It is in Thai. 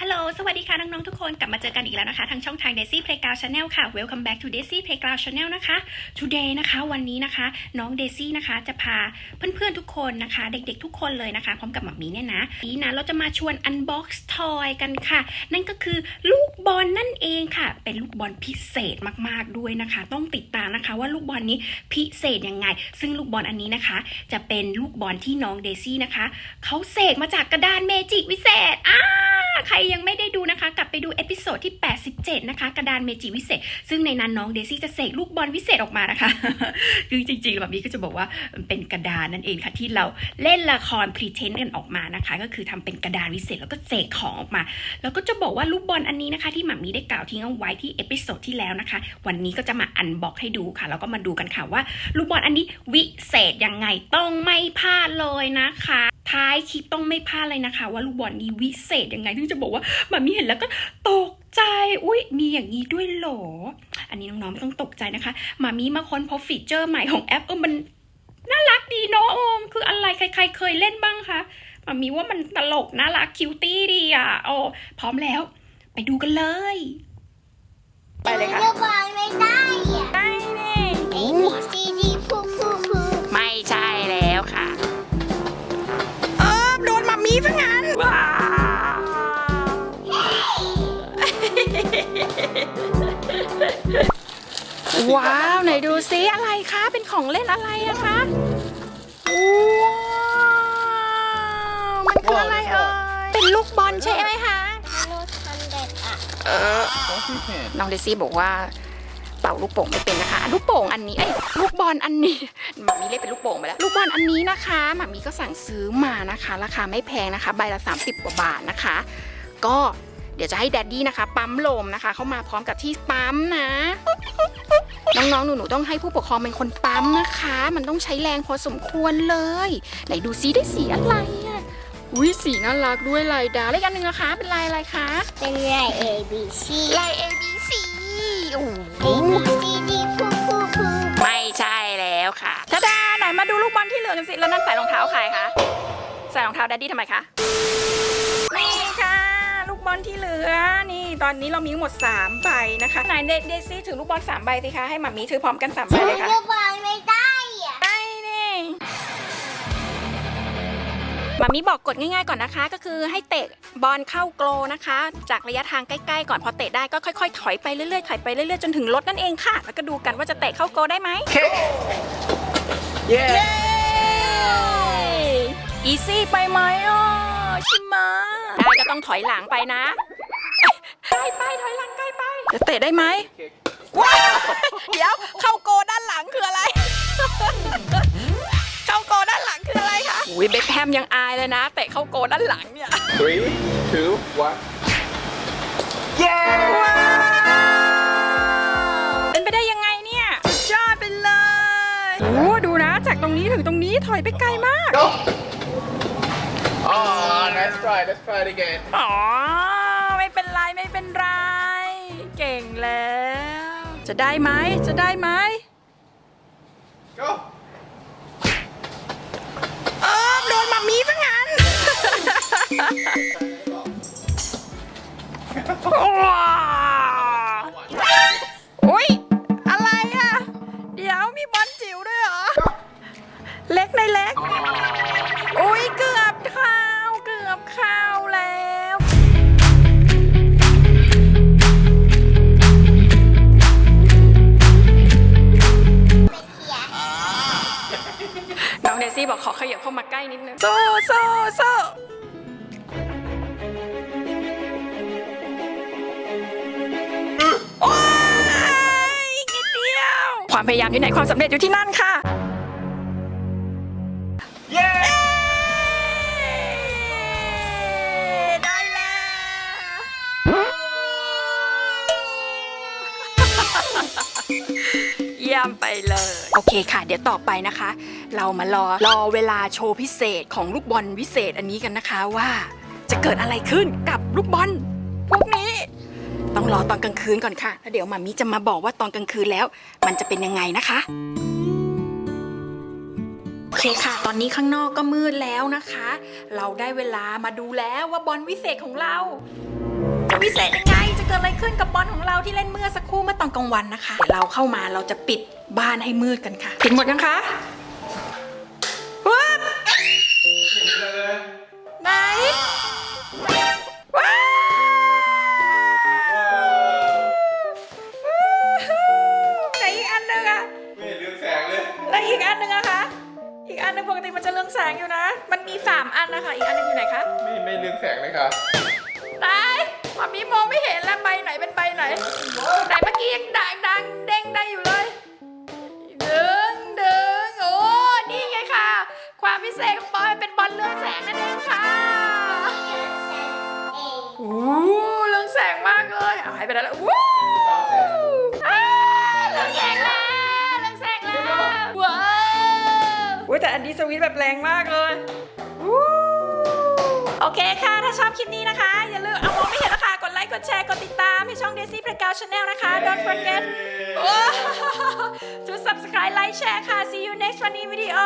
ฮัลโหล สวัสดีค่ะน้องๆทุกคน กลับมาเจอกันอีกแล้วนะคะ ทางช่องทาง Daisy Playground Channel ค่ะ Welcome back to Daisy Playground Channel นะคะ Today นะคะวันนี้นะคะ น้อง Daisy นะคะจะพาเพื่อนๆทุกคนนะคะ เด็กๆทุกคนเลยนะคะ พร้อมกับหมัมมี่เนี่ยนะนี้นะเราจะมาชวน unbox toy กันค่ะ นั่นก็คือลูกบอลนั่นเองค่ะ เป็นลูกบอลพิเศษมากๆด้วยนะคะ ต้องติดตามนะคะว่าลูกบอลนี้พิเศษยังไง ซึ่งลูกบอลอันนี้นะคะ จะเป็นลูกบอลที่น้องเดซี่นะคะเขาเสกมาจากกระดานเมจิกวิเศษอ่า ใครยังไม่ได้ดูนะคะ กลับไปดูเอพิโซดที่ 87 นะคะ กระดานเมจิวิเศษ ซึ่งในนั้นน้องเดซี่จะเสกลูกบอลวิเศษออกมานะคะคือจริงๆแบบนี้ก็จะบอกว่าเป็นกระดานนั่นเองค่ะ ที่เราเล่นละครพรีเทนต์กันออกมานะคะ ก็คือทำเป็นกระดานวิเศษแล้วก็เสกของออกมา แล้วก็จะบอกว่าลูกบอลอันนี้นะคะ ที่หมามีได้กล่าวทิ้งเอาไว้ที่เอพิโซดที่แล้วนะคะ วันนี้ก็จะมาอันบ็อกให้ดูค่ะแล้วก็มาดูกันค่ะว่าลูกบอลอันนี้วิเศษยังไงต้องไม่พลาดเลยนะคะ ท้ายคลิปต้องไม่พลาดเลยนะคะ ว่าลูกบอลนี้วิเศษยังไงซึ่งจะบอกว่ามามีเห็นแล้วก็ตกใจ อุ้ยมีอย่างนี้ด้วยเหรอ อันนี้น้องๆไม่ต้องตกใจนะคะมามีมาค้นพบฟีเจอร์ใหม่ของแอปเออมันน่ารักดีเนาะโอมคืออะไรใคร ๆ เคยเล่นบ้างคะมามีว่ามันตลกน่ารักคิวตี้ดีอะโอ้พร้อมแล้ว ไปดูกันเลย ไปเลยค่ะ วว้าว ไหนดูซิอะไรคะ เป็นของเล่นอะไรอะคะว้าวมันคืออะไรเอ่ยเป็นลูกบอลใช่ไหมคะโน้ตทันเด็ดอะเออ Don't you can. น้องเดซี่บอกว่าเป่าลูกโป่งไม่เป็นนะคะอะลูกโป่งอันนี้เอ้ยลูกบอลอันนี้หมามีเรียกเป็นลูกโป่งไปแล้ว ลูกบอลอันนี้นะคะหมามีก็สั่งซื้อมานะคะ ราคาไม่แพงนะคะ ใบละ 30 กว่าบาทนะคะ ก็ เดี๋ยวจะให้แดดดี้นะคะ ปั๊มลมนะคะ เข้ามาพร้อมกับที่ปั๊มนะ น้องๆ หนูๆ ต้องให้ผู้ปกครองเป็นคนปั๊มนะคะ มันต้องใช้แรงพอสมควรเลย ไหนดูซิได้สีอะไรอะอุ้ยสีน่ารักด้วยลายดาวแล้วอีกอันหนึ่งนะคะ เป็นลายอะไรคะ เป็นไร A B C ลาย A B C โอ้โห A B C D พูพูพูไม่ใช่แล้วค่ะทาดาไหนมาดูลูกบอลที่เหลือกันสิ แล้วนั่นใส่รองเท้าใครคะ ใส่รองเท้าแดดดี้ทำไมคะ นี่ค่ะลูก บอลที่เหลือ นี่ตอนนี้เรามีทั้งหมด3ใบนะคะไหนเดเดซี่ถือลูกบอล3ใบสิคะให้หมามีถือพร้อมกัน3ใบเลยค่ะจะบอกไม่ได้อะไปนี่หมามีบอกกฎง่ายๆก่อนนะคะ ก็คือให้เตะบอลเข้าโกลนะคะ จากระยะทางใกล้ๆก่อนพอเตะได้ก็ค่อยๆถอยไปเรื่อยๆถอยไปเรื่อยๆจนถึงรถนั่นเองค่ะ แล้วก็ดูกันว่าจะเตะเข้าโกลได้ไหม Yeah. อีซี่ไปไหมอะ ชิมาได้ก็ต้องถอยหลังไปนะใกล้ไปถอยหลังใกล้ไปจะเตะได้ไหมว้าวเดี๋ยวเข้าโกด้านหลังคืออะไร เข้าโกด้านหลังคืออะไรคะอุ้ยเบคแฮมยังอายเลยนะเตะเข้าโกด้านหลังเนี่ย Three, two, one. ว้าวเป็นไปได้ยังไงเนี่ยสุดยอดไปเลยโอ้ดูนะ จากตรงนี้ถึงตรงนี้ถอยไปไกลมาก Go. Oh, let's try. Let's try it again. อ๋อ ไม่เป็นไร ไม่เป็นไร เก่งแล้ว จะได้ไหมจะได้ไหม Go. เออโดนมามีซะงั้นว้าว ยับเข้ามาใกล้นิดนึงโซ่โซ่โซ่โอ้ยอีกนิดเดียว ความพยายามอยู่ไหนความสำเร็จอยู่ที่นั่นค่ะ Yeah. ไยี่ยมไปเลย โอเคค่ะ เดี๋ยวต่อไปนะคะ เรามารอรอเวลาโชว์พิเศษของลูกบอลวิเศษอันนี้กันนะคะว่า จะเกิดอะไรขึ้นกับลูกบอลพวกนี้ ต้องรอตอนกลางคืนก่อนค่ะแล้วเดี๋ยวมามิจะมาบอกว่าตอนกลางคืนแล้ว มันจะเป็นยังไงนะคะโอเคค่ะ ตอนนี้ข้างนอกก็มืดแล้วนะคะ เราได้เวลามาดูแล้วว่าบอลวิเศษของเราพิเศษยังไง กิดอะไรขึ้นกับบอลของเราที่เล่นเมื่อสักครู่เมื่อตอนกลางวันนะคะ เดี๋ยวเราเข้ามาเราจะปิดบ้านให้มืดกันค่ะปิดหมดยังคะว้าวไหนว้าวไหนอีกอันหนึงอะไม่เห็นเรืองแสงเลยแล้วอีกอันหนึงอะคะอีกอันหนึงปกติมันจะเรืองแสงอยู่นะ มันมีสามอันนะคะอีกอันหนึงอยู่ไหนคะไม่ไม่เรืองแสงเลยค่ะตาย มามีมองไม่เห็นแล้วใบไหนเป็นใบไหน ไหนเมื่อกี้ยังดังดังเด้งได้อยู่เลยดึงดึงโอ้นี่ไงค่ะ ความพิเศษของบอลเป็นบอลเรืองแสงนั่นเองค่ะเองโอ้เรืองแสงมากเลยเอาหายไปแล้วว้าวอ้าเรืองแสงแล้วเรืองแสงแล้วว้าวอุ้ยแต่อันนี้สวิตช์แบบแรงมากเลยวู้โอเคค่ะ ถ้าชอบคลิปนี้นะคะ อย่าลืม กดแชร์กดติดตามให้ช่อง Daisy Playground Channel นะคะ Don't forget to subscribe like share ค่ะ see you next funny video